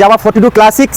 Jawa forty two classics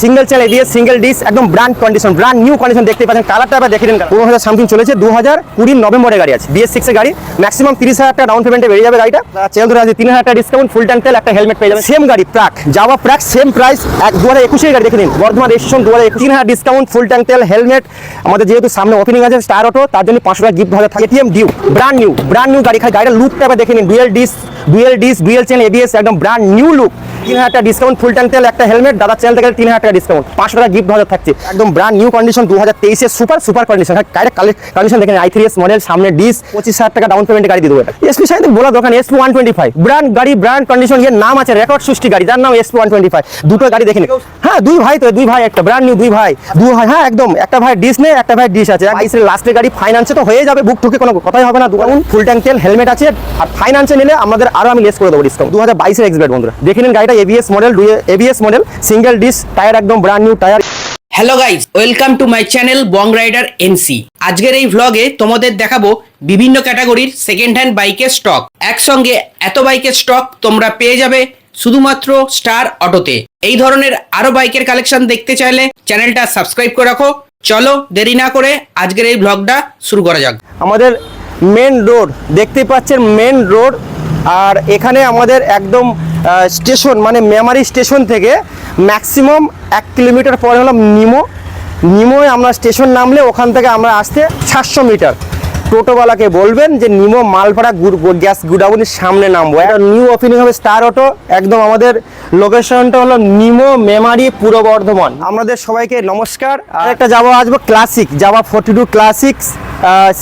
single channel ABS single disc একদম brand condition brand new condition দেখতে পাচ্ছেন। কালারটা আবার দেখে নিন পনেরো হাজার সামথিং চলেছে দু হাজার কুড়ির নভেম্বরের গাড়ি আছে বিএস সিক্সের গাড়ি। ম্যাক্সিমাম তিরিশ হাজার টাকা ডাউন পেমেন্টে বেরিয়ে যাবে গাড়িটা। চ্যানেল ধরে আছে, তিন হাজার টাকা ডিসকাউন্ট ফুল ট্যাঙ্ক তেল, একটা হেলমেট পেয়ে যাবে সেম গাড়ি প্রাক জাভা প্রাক সেম প্রাইস এক দু হাজার একুশের গাড়ি দেখে নিন। বর্ধমান রেজিস্ট্রেশন দু হাজার একুশ। তিন হাজার ডিসকাউন্ট ফুল ট্যাঙ্ক তেল হেলমেট আমাদের যেহেতু সামনে ওপেনিং আছে স্টার অটো তার জন্য পাঁচশো টাকা গিফট ভাবে থাকে। ATM due brand new brand new গাড়ি খালি। গাড়িটা লুকটা দেখে নিন। Dual disc dual disc dual chain ABS একদম ব্র্যান্ড নিউ লুক তিন হাজার টাকা ডিসকাউন্ট ফুল ট্যাঙ্ক তেল, একটা হেলমেট দাদা চ্যানেল থেকে তিন হাজার টাকা ডিসকাউন্ট পাঁচশো টাকা গিফট ভাবে থাকছে। একদম ব্র্যান্ড নিউ কন্ডিশন দু হাজার তেইশের সুপার সুপার কন্ডিশন গাড়ির কন্ডিশন দেখেন আই মডেল সামনে ডিস পঁচিশ হাজার টাকা ডাউন পেমেন্টে গাড়ি দিয়ে দেবো এসপি সাইড বলা দোকান SP one twenty five brand গাড়ি ব্র্যান্ড কন্ডিশন এর নাম আছে রেকর্ড সৃষ্টি গাড়ি, যার নাম এসপি ওয়ান টোয়েন্টি ফাইভ দুটো গাড়ি দেখে নিন। হ্যাঁ দুই ভাই তো, দুই ভাই একটা ব্র্যান্ড নিউ দুই ভাই। দু ভাই হ্যাঁ একদম, একটা ভাই ডিস নেই একটা ভাই ডিস আছে। বাইশের লাস্টের গাড়ি ফাইন্যান্সে তো হয়ে যাবে বুক ঠুকে কোনো কথাই হবে না দোকান ফুল ট্যাঙ্ক তেল হেলমেট আছে। আর ফাইন্যান্সে নিলে আমাদের আরও আমি লেস করে দেবো ডিসকাউন্ট দু হাজার বাইশের এক্সবেট বন্ধুরা, দেখে নিন গাড়িটা ABS model ABS model single disc tyre একদম brand new tyre hello guys welcome to my channel Bong rider NC আজকের এই ভ্লগে তোমাদের দেখাবো বিভিন্ন ক্যাটাগরির সেকেন্ড হ্যান্ড বাইকের স্টক একসঙ্গে এত বাইকের স্টক তোমরা পেয়ে যাবে শুধুমাত্র স্টার অটোতে এই ধরনের আরও বাইকের কালেকশন দেখতে চাইলে চ্যানেলটা সাবস্ক্রাইব করে রাখো। চলো দেরি না করে আজকের এই ভ্লগটা শুরু করা যাক। আমাদের মেন রোড দেখতে পাচ্ছেন মেন রোড আর এখানে আমাদের একদম স্টেশন মানে মেমারি স্টেশন থেকে ম্যাক্সিমাম এক কিলোমিটার পরে হলাম নিমো। নিমোয় আমরা স্টেশন নামলে ওখান থেকে আমরা আসতে সাতশো মিটার। টোটোওয়ালাকে বলবেন যে নিমো মালপাড়া গ্যাস গুডাউনের সামনে নামবো। একটা নিউ ওপেনিং হবে স্টার অটো একদম আমাদের লোকেশনটা হলো নিমো মেমারি পূর্ব বর্ধমান। আমাদের সবাইকে নমস্কার। আর একটা যাব আসব ক্লাসিক যাওয়া forty two classics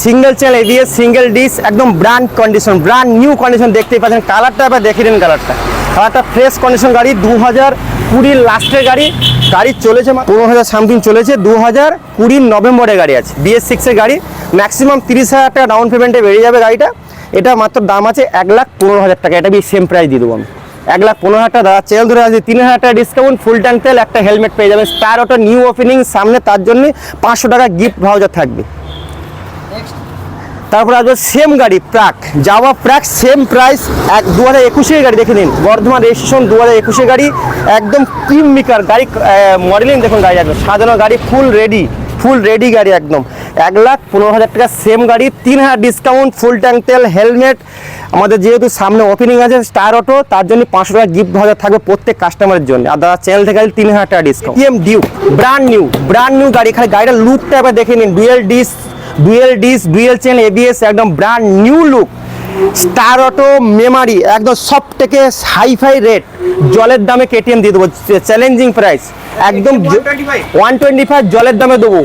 single channel ABS single disc একদম brand condition brand new condition দেখতেই পাচ্ছেন। কালারটা এবার দেখে নিন কালারটা কালারটা ফ্রেশ কন্ডিশন গাড়ি দু হাজার কুড়ির লাস্টের গাড়ি। গাড়ি চলেছে পনেরো হাজার সামথিং চলেছে, দু হাজার কুড়ির নভেম্বরে গাড়ি আছে বিএস সিক্সের গাড়ি। ম্যাক্সিমাম তিরিশ হাজার টাকা ডাউন পেমেন্টে বেরিয়ে যাবে গাড়িটা। এটা মাত্র দাম আছে এক লাখ পনেরো হাজার টাকা, এটা বি সেম প্রাইস দিয়ে দেবো আমি। এক লাখ পনেরো হাজার টাকা চেল ধরে আছে তিন হাজার টাকা ডিসকাউন্ট ফুল ট্যাঙ্ক তেল, একটা হেলমেট পেয়ে যাবেন স্টার অটো নিউ ওপেনিং সামনে তার জন্য পাঁচশো টাকা গিফট ভাউচার থাকবে। তারপর আসবে সেম গাড়ি প্রাক যাওয়া প্রাক সেম প্রাইস এক দু হাজার একুশের গাড়ি, দেখে নিন। বর্ধমান রেজিস্ট্রেশন দু হাজার একুশের গাড়ি। একদম ক্রিম মিকার গাড়ি মডেলিং দেখুন গাড়ি একদম। সাজানো গাড়ি ফুল রেডি ফুল রেডি গাড়ি একদম। এক লাখ পনেরো হাজার টাকা সেম গাড়ি, তিন হাজার ডিসকাউন্ট ফুল ট্যাঙ্ক তেল হেলমেট আমাদের যেহেতু সামনে ওপেনিং আছে স্টার অটো তার জন্য পাঁচশো টাকা গিফট ভাউচার থাকবে প্রত্যেক কাস্টমারের জন্য। আর দাদা চ্যানেল থেকে তিন হাজার টাকা discount EM due brand new brand new গাড়ি। খালি গাড়িটার লুকটা এবার দেখে নিন। Dual disc dual disc dual chain ABS একদম brand new look Star Auto Memari একদম সব থেকে হাইফাই রেট জলের দামে কেটিএম দিয়ে দেবো চ্যালেঞ্জিং প্রাইস একদম ওয়ান টোয়েন্টি ফাইভ জলের দামে দেবো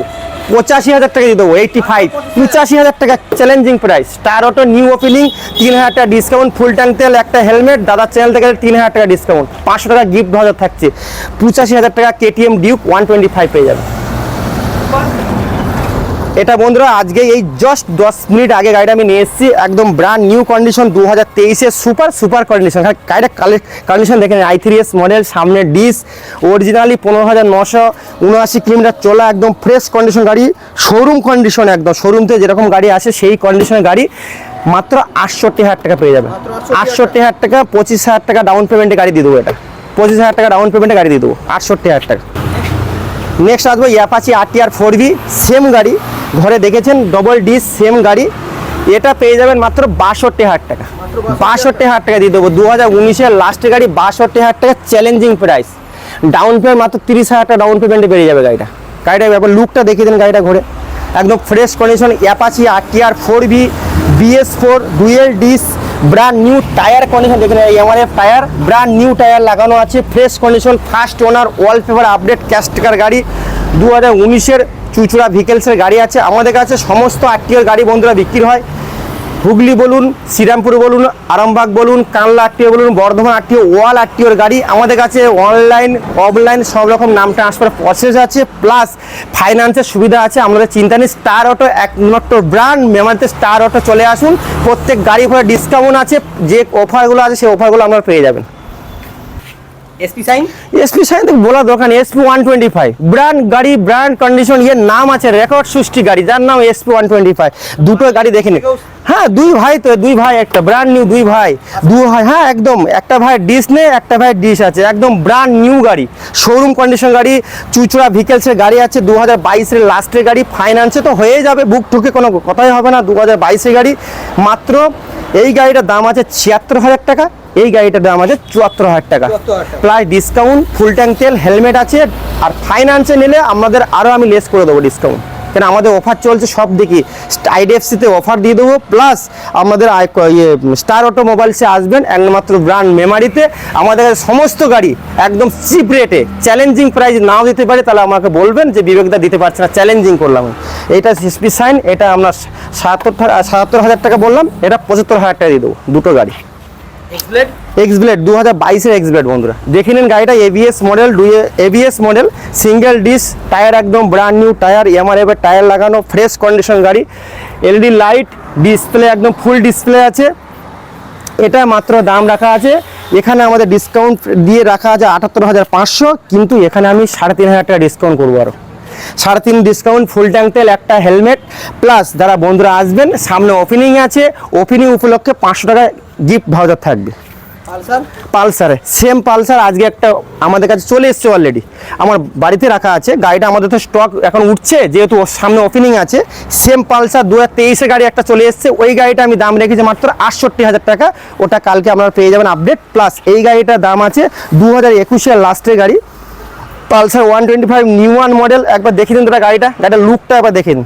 পঁচাশি হাজার টাকা দিয়ে দেবো এইটি ফাইভ পঁচাশি হাজার টাকা challenging price Star Auto new opening তিন হাজার টাকা ডিসকাউন্ট ফুল ট্যাঙ্ক তেল একটা হেলমেট দাদার চ্যানেল থেকে তিন হাজার টাকা ডিসকাউন্ট পাঁচশো টাকা গিফট ভাউচার থাকছে। পঁচাশি হাজার টাকা KTM Duke one twenty five পেয়ে যাবে। এটা বন্ধুরা আজকে এই জাস্ট দশ মিনিট আগে গাড়িটা আমি নিয়ে এসেছি, একদম ব্র্যান্ড নিউ কন্ডিশন দু হাজার তেইশে সুপার সুপার কন্ডিশন গাড়িটা কন্ডিশন দেখেন আই থ্রি এস মডেল সামনে ডিস অরিজিনালি পনেরো হাজার নশো উনআশি কিলোমিটার চলা, একদম ফ্রেশ কন্ডিশন গাড়ি শোরুম কন্ডিশন একদম। শোরুমতে যেরকম গাড়ি আসে, সেই কন্ডিশনের গাড়ি মাত্র আটষট্টি হাজার টাকা পেয়ে যাবে। আটষট্টি হাজার টাকা, পঁচিশ হাজার টাকা ডাউন পেমেন্টে গাড়ি দিয়ে দেবো এটা। পঁচিশ হাজার টাকা ডাউন পেমেন্টে গাড়ি দিয়ে দেবো, আটষট্টি হাজার টাকা। নেক্সট আসব Apache R T R four B same গাড়ি। ঘরে দেখেছেন ডবল ডিস সেম গাড়ি। এটা পেয়ে যাবেন মাত্র বাষট্টি হাজার টাকা। বাষট্টি হাজার টাকা দিয়ে দেবো। দু হাজার উনিশের লাস্টের গাড়ি বাষট্টি হাজার টাকা চ্যালেঞ্জিং প্রাইস ডাউন পেমেন্ট মাত্র তিরিশ হাজার টাকা ডাউন পেমেন্টে বেরিয়ে যাবে গাড়িটা। গাড়িটা ব্যাপার লুকটা দেখিয়ে দেন গাড়িটা ঘুরে। একদম fresh condition Apache R T R four B BS four dual disc brand new tyre condition দেখে দেখুন MRF tyre brand new tyre লাগানো আছে fresh condition first owner wallpaper update ক্যাস্টিকার গাড়ি দু হাজার উনিশের চুচুড়া ভিকেলসের গাড়ি আছে। আমাদের কাছে সমস্ত আটটিয়ার গাড়ি বন্ধুরা বিক্রি হয়। হুগলি বলুন, শ্রীরামপুর বলুন, আরামবাগ বলুন, কানলা আটটিও বলুন, বর্ধমান আটটিও ওয়াল আটটিওর গাড়ি আমাদের কাছে অনলাইন অফলাইন সব রকম নাম ট্রান্সফার প্রসেস আছে প্লাস ফাইন্যান্সের সুবিধা আছে, আমাদের চিন্তা নেই স্টার অটো একমাত্র ব্র্যান্ড মেমারিতে স্টার অটো চলে আসুন, প্রত্যেক গাড়ি ঘোড়া ডিসকাউন্ট আছে, যে অফারগুলো আছে, সেই অফারগুলো আপনারা পেয়ে যাবেন। এসপি সাইন এসপি সাইন তো বলা দরকার নেই SP one twenty five brand গাড়ি ব্র্যান্ড কন্ডিশন এর নাম আছে রেকর্ড সৃষ্টি গাড়ি যার নাম এসপি ওয়ান টোয়েন্টি ফাইভ দুটো গাড়ি দেখে নিন হ্যাঁ দুই ভাই তো দুই ভাই একটা ব্র্যান্ড নিউ দুই ভাই। দু ভাই হ্যাঁ একদম। একটা ভাই ডিস নেই একটা ভাই ডিস আছে। একদম ব্র্যান্ড নিউ গাড়ি। শোরুম কন্ডিশন গাড়ি চুচড়া ভিকেলসের গাড়ি আছে দু হাজার বাইশের লাস্টের গাড়ি। ফাইন্যান্সে তো হয়ে যাবে বুক ঠুকে কোনো কথাই হবে না দু হাজার বাইশের গাড়ি। মাত্র এই গাড়িটার দাম আছে ছিয়াত্তর হাজার টাকা এই গাড়িটার দাম আছে চুয়াত্তর হাজার টাকা। 74,000 প্লাস ডিসকাউন্ট ফুল ট্যাঙ্ক তেল হেলমেট আছে আর ফাইন্যান্সে নিলে আমাদের আরও আমি লেস করে দেবো ডিসকাউন্ট কেন আমাদের অফার চলছে সব দিকে। আইডিএফসিতে অফার দিয়ে দেবো প্লাস আমাদের ইয়ে স্টার অটোমোবাইলসে আসবেন একমাত্র ব্র্যান্ড মেমারিতে আমাদের সমস্ত গাড়ি একদম চিপ রেটে চ্যালেঞ্জিং প্রাইস নাও দিতে পারে, তাহলে আমাকে বলবেন যে বিবেকদা দিতে পারছে না চ্যালেঞ্জিং করলাম। এটা সিসপি সাইন এটা আমরা সাতাত্তর সাতাত্তর হাজার টাকা বললাম, এটা পঁচাত্তর হাজার টাকা দিয়ে দেবো, দুটো গাড়ি। এক্স ব্লেড দু হাজার বাইশের এক্স দেখে নিন গাড়িটা model model single disc tyre একদম ব্র্যান্ড নিউ টায়ার এমআরএফের টায়ার লাগানো ফ্রেশ কন্ডিশন গাড়ি। লাইট ডিসপ্লে একদম ফুল ডিসপ্লে আছে। এটা মাত্র দাম রাখা আছে। এখানে আমাদের ডিসকাউন্ট দিয়ে রাখা আছে আটাত্তর হাজার পাঁচশো, কিন্তু এখানে আমি সাড়ে তিন হাজার টাকা ডিসকাউন্ট করব আরও সাড়ে তিন ডিসকাউন্ট ফুল ট্যাঙ্ক তেল একটা হেলমেট প্লাস যারা বন্ধুরা আসবেন সামনে ওপেনিং আছে ওপেনিং উপলক্ষে পাঁচশো টাকা গিফট ভাউচার থাকবে। পালসার? সেম পালসার আজকে একটা আমাদের কাছে চলে এসছে অলরেডি আমার বাড়িতে রাখা আছে গাড়িটা আমাদের তো স্টক এখন উঠছে যেহেতু ওর সামনে ওপেনিং আছে সেম পালসার দু হাজার গাড়ি একটা চলে এসছে ওই গাড়িটা আমি দাম রেখেছি মাত্র আটষট্টি হাজার টাকা ওটা কালকে আপনারা পেয়ে যাবেন আপডেট প্লাস এই গাড়িটার দাম আছে দু হাজার একুশের লাস্টের গাড়ি। Pulsar one twenty five new one model একবার দেখে দিন তোরা গাড়িটা গাড়িটার লুকটা একবার দেখে নিন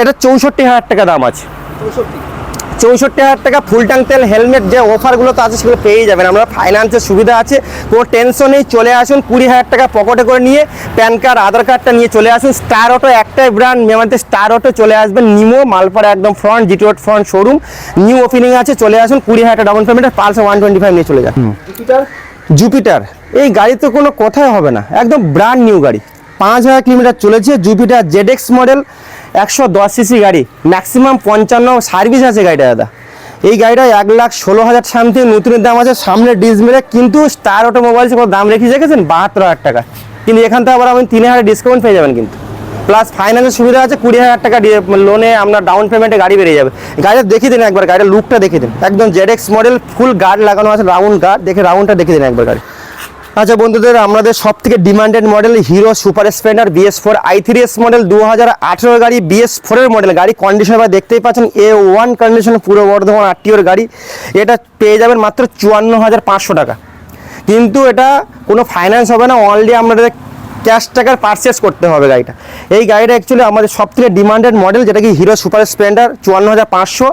এটা চৌষট্টি হাজার টাকা দাম আছে। চৌষট্টি। হাজার টাকা ফুল ট্যাঙ্ক তেল হেলমেট যে অফারগুলো তো আছে সেগুলো পেয়ে যাবেন। আমরা ফাইন্যান্সের সুবিধা আছে কোনো টেনশন নেই চলে আসুন কুড়ি হাজার টাকা পকেটে করে নিয়ে প্যান কার্ড আধার কার্ডটা নিয়ে চলে আসুন। স্টার অটো একটাই ব্র্যান্ড মেমাতে স্টার অটো চলে আসবেন। নিমো মালপাড়া একদম front GT road front showroom new opening আছে চলে আসুন কুড়ি হাজার টাকা ডাউন পেমেন্টে পালসে ওয়ান টোয়েন্টি ফাইভ নিয়ে চলে যান। জুপিটার এই গাড়ি তো কোনো কথাই হবে না। একদম ব্র্যান্ড নিউ গাড়ি। পাঁচ হাজার কিলোমিটার চলেছে জুপিটার জেডএক্স মডেল একশো দশ সিসি গাড়ি। ম্যাক্সিমাম পঞ্চান্ন সার্ভিস আছে গাড়িটা, দাদা। এই গাড়িটা এক লাখ ষোলো হাজার সামথিং নতুনের দাম আছে। সামনে ডিস কিন্তু স্টার অটোমোবাইলস কোনো দাম রেখে রেখেছেন? বাহাত্তর হাজার টাকা। কিন্তু এখান থেকে আবার আপনি তিন হাজার ডিসকাউন্ট পেয়ে যাবেন কিন্তু। প্লাস ফাইন্যান্সের সুবিধা আছে, কুড়ি হাজার টাকা লোনে আপনার ডাউন পেমেন্টে গাড়ি বেরিয়ে যাবে। গাড়িটা দেখে দিন একবার গাড়ির লুকটা দেখে দিন। একদম জেডএক্স মডেল ফুল গার্ড লাগানো আছে রাউন্ড গার্ড দেখে রাউন্ডটা দেখে দিন একবার গাড়ি। আচ্ছা বন্ধুদের, আমাদের সব থেকে demanded model Hero super Splendor BS four I three S model দু হাজার আঠেরো গাড়ি বিএস ফোরের মডেল গাড়ি কন্ডিশন বা দেখতেই পাচ্ছেন এ ওয়ান কন্ডিশন পুরো বর্ধমান আটটিওর গাড়ি, এটা পেয়ে যাবেন মাত্র চুয়ান্ন হাজার পাঁচশো টাকা। কিন্তু এটা কোনো ফাইন্যান্স হবে না অনলি আমাদের ক্যাশ টাকার পারচেস করতে হবে গাড়িটা। এই গাড়িটা অ্যাকচুয়ালি আমাদের সব থেকে ডিমান্ডেড মডেল যেটা কি হিরো সুপার স্প্লেন্ডার চুয়ান্ন হাজার পাঁচশো।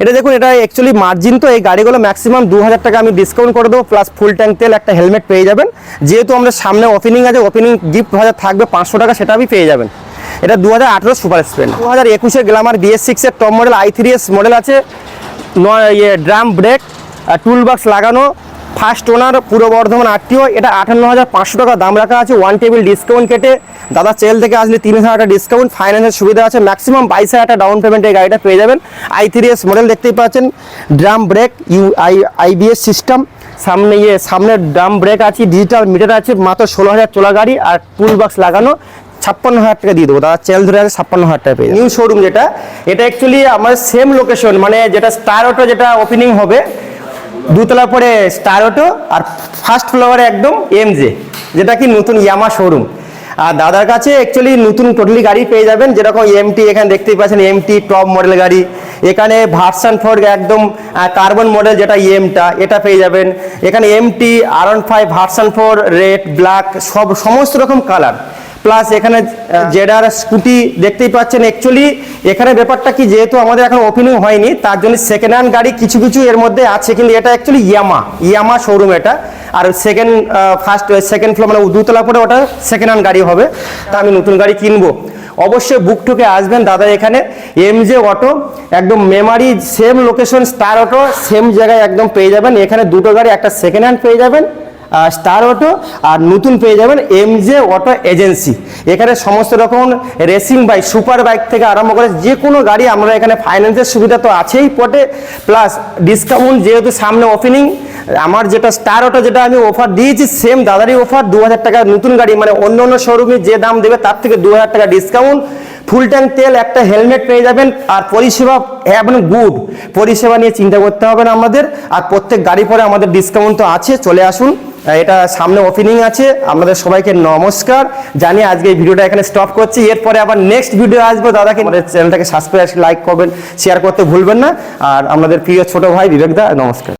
এটা দেখুন, এটা অ্যাকচুয়ালি মার্জিন তো, এই গাড়িগুলো ম্যাক্সিমাম দু হাজার টাকা আমি ডিসকাউন্ট করে দেবো প্লাস ফুল ট্যাঙ্ক তেল, একটা হেলমেট পেয়ে যাবেন। যেহেতু আমরা সামনে ওপেনিং আছে ওপেনিং গিফট হাজার থাকবে, পাঁচশো টাকা সেটা আপনি পেয়ে যাবেন। এটা দু হাজার আঠেরো সুপার স্প্লেন্ডার দু হাজার একুশের গ্লামার বিএস সিক্সের top model I three S model আছে ইয়ে ড্রাম ব্রেক টুল বক্স লাগানো ফার্স্ট ওনার, পূর্ব বর্ধমান আটটিও এটা আটান্ন হাজার পাঁচশো টাকা দাম রাখা আছে। ওয়ান টেবিল ডিসকাউন্ট কেটে দাদা চেল থেকে আসলে তিন হাজার টাকা ডিসকাউন্ট ফাইন্যান্সের সুবিধা আছে। ম্যাক্সিমাম বাইশ হাজার টাকা ডাউন পেমেন্টে গাড়িটা পেয়ে যাবেন। আই থ্রি এস মডেল দেখতেই পাচ্ছেন। Drum brake U I IBS system সামনে ইয়ে সামনে ড্রাম ব্রেক আছে ডিজিটাল মিটার আছে। মাত্র ষোলো হাজার চোলা গাড়ি আর টুল বক্স লাগানো। ছাপ্পান্ন হাজার টাকা দিয়ে দেবো। দাদা, চেল ধরে আছে, ছাপ্পান্ন হাজার টাকা পেয়ে নিউ শোরুম যেটা, এটা অ্যাকচুয়ালি আমার সেম লোকেশন মানে যেটা স্টার অটো যেটা ওপেনিং হবে দুতলা পরে স্টার অটো আর ফার্স্ট ফ্লোরে একদম এমজে যেটা কি নতুন ইয়ামা শোরুম আর দাদার কাছে অ্যাকচুয়ালি নতুন টোটালি গাড়ি পেয়ে যাবেন, যেরকম এমটি এখানে দেখতেই পাচ্ছেন এমটি টপ মডেল গাড়ি। এখানে ভার্সান ফোর একদম কার্বন মডেল যেটা ইএমটা এটা পেয়ে যাবেন। এখানে MT R five version four red black সব সমস্ত রকম কালার প্লাস এখানে জেডার স্কুটি দেখতেই পাচ্ছেন। অ্যাকচুয়ালি এখানে ব্যাপারটা কি যেহেতু আমাদের এখন ওপেনিং হয়নি তার জন্য সেকেন্ড হ্যান্ড গাড়ি কিছু কিছু এর মধ্যে আছে। কিন্তু এটা অ্যাকচুয়ালি ইয়ামা ইয়ামা শোরুম এটা। আর সেকেন্ড ফার্স্ট সেকেন্ড ফ্লোর মানে দুতলা পরে ওটা সেকেন্ড হ্যান্ড গাড়ি হবে। তা আমি নতুন গাড়ি কিনবো। অবশ্যই বুক ঠুকে আসবেন দাদা এখানে। এমজে অটো একদম Memari same location Star Auto same জায়গায় একদম পেয়ে যাবেন। এখানে দুটো গাড়ি একটা সেকেন্ড হ্যান্ড পেয়ে যাবেন। স্টার অটো আর নতুন পেয়ে যাবেন এমজে অটো এজেন্সি এখানে সমস্ত রকম রেসিং বাইক সুপার বাইক থেকে আরম্ভ করে যে কোনো গাড়ি আমরা এখানে ফাইন্যান্সের সুবিধা তো আছেই পটে প্লাস ডিসকাউন্ট যেহেতু সামনে ওপেনিং আমার যেটা স্টার অটো যেটা আমি অফার দিয়েছি সেম দাদারই অফার দু হাজার টাকা নতুন গাড়ি মানে অন্য অন্য শোরুমে যে দাম দেবে তার থেকে দু হাজার টাকা ডিসকাউন্ট ফুল ট্যাঙ্ক তেল, একটা হেলমেট পেয়ে যাবেন, আর পরিষেবা মানে গুড পরিষেবা নিয়ে চিন্তা করতে হবে না আমাদের, আর প্রত্যেক গাড়ি পরে আমাদের ডিসকাউন্ট তো আছে, চলে আসুন। এটা সামনে ওপেনিং আছে। আমাদের সবাইকে নমস্কার। জানি আজকে এই ভিডিওটা এখানে স্টপ করছি। এরপরে আবার নেক্সট ভিডিও আসব। দাদাকে আমাদের চ্যানেলটাকে সাবস্ক্রাইব লাইক করবেন শেয়ার করতে ভুলবেন না। আর আমাদের প্রিয় ছোট ভাই বিবেক দা, নমস্কার।